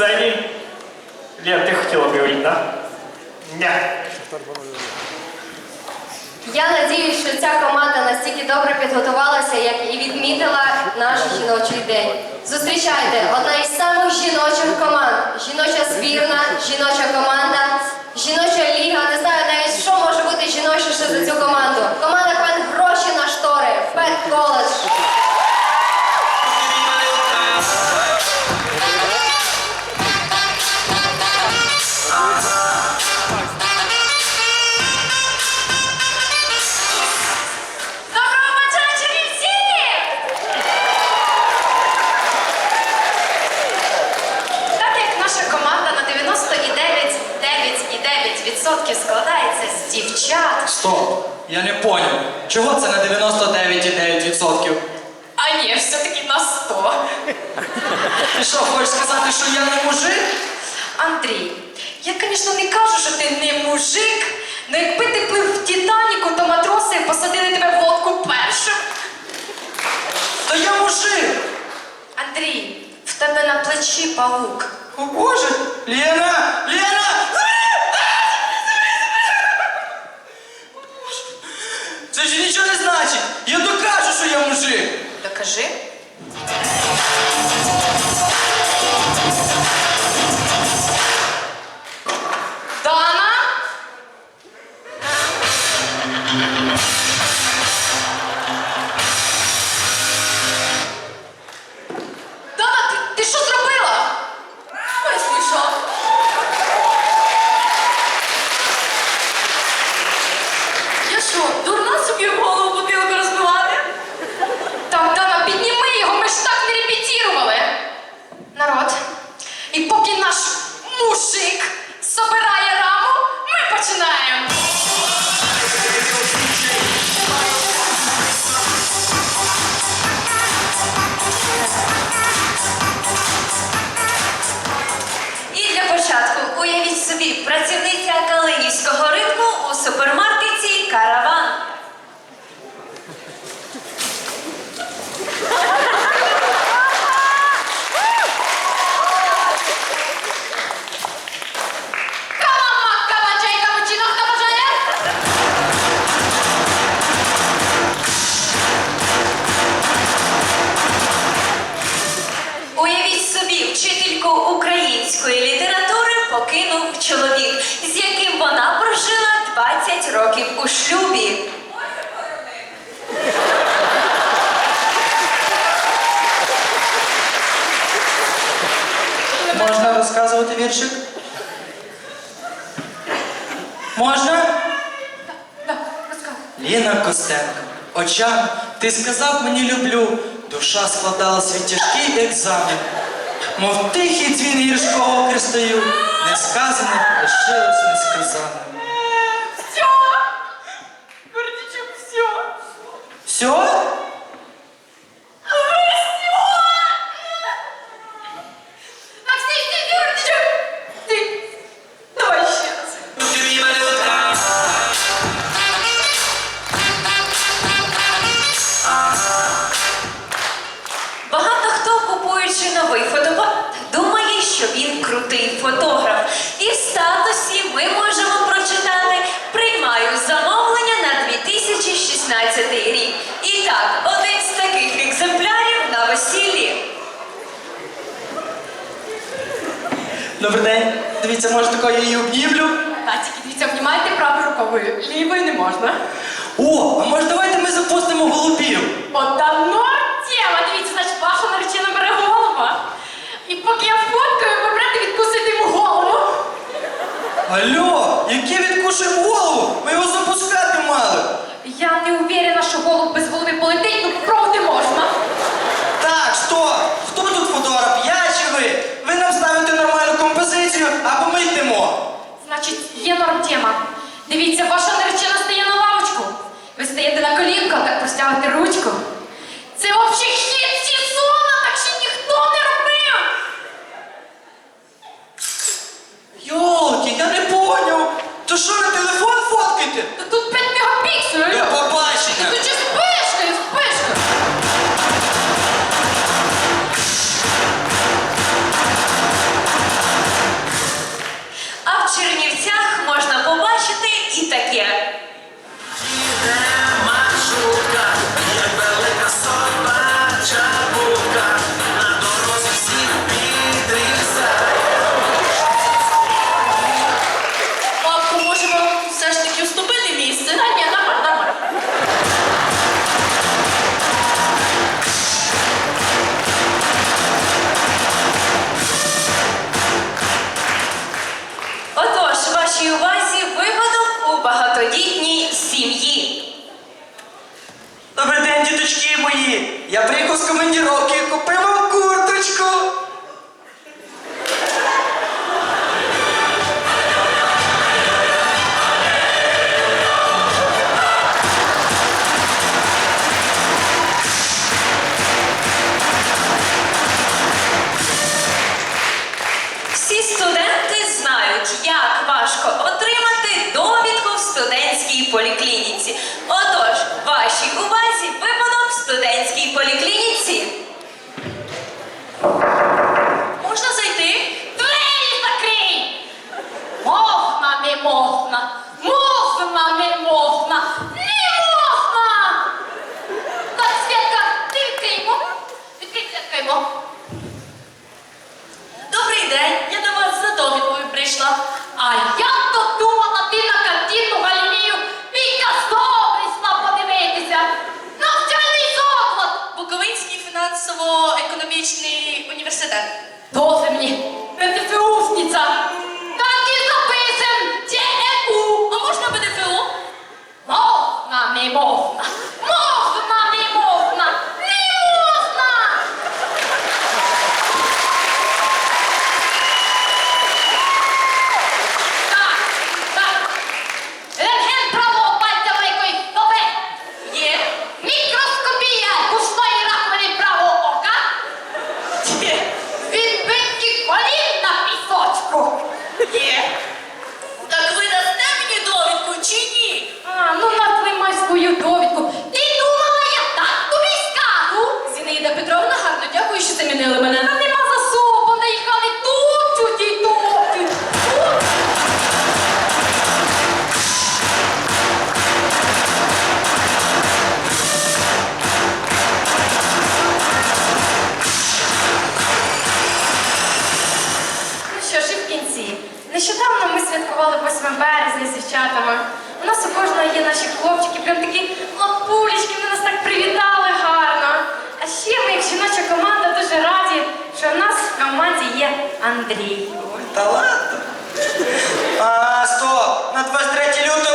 сцені. Лен, ти хотіла говорити, так? Ня. Я надіюсь, що ця команда настільки добре підготувалася, як і відмітила наш жіночий день. Зустрічайте одна із самих жіночих команд. Жіноча збірна, жіноча команда, жіноча ліга. Не знаю навіть, що може бути жіночіше за цю команду. Складається з дівчат. Стоп! Я не поняв. Чого це на 99,9%? А ні, все-таки на 100. Ти що, хочеш сказати, що я не мужик? Андрій, я, звісно, не кажу, що ти не мужик, але якби ти плив в Титаніку, то матроси посадили тебе в лодку першим. Та я мужик! Андрій, в тебе на плечі павук. О боже! Лена! Лена! Це ж нічого не значить! Я докажу, що я мужик! Докажи. У шлюбі. Можна розказувати віршик? Можна? Розказуй. Ліна Костенко, очам, ти сказав мені люблю, душа складалась від тяжкий екзамен. Мов тихий дзвін гірського крестою, несказане лишилось несказане. Все! 지원! Добрий день. Дивіться, може такого я її обнімлю? Татіки, дивіться, обнімайте правою рукою, лівою не можна. О, а може давайте ми запустимо голубів? От давно тема, дивіться, значить, ваша наречена бере голова. І поки я фоткаю, ви берете відкусити йому голову. Алло, яке відкушуємо голову? Ми його запускати мали. Я не уверена, що голуб без голови que aqui o pé. можна. Можна, не можна. Не можна. Так, святка, відкриємо. Відкриємо. Добрий день, я до вас за довідкою прийшла. А я... 아니고 Андрій. Та ладно. А, Стоп! На 23 лютого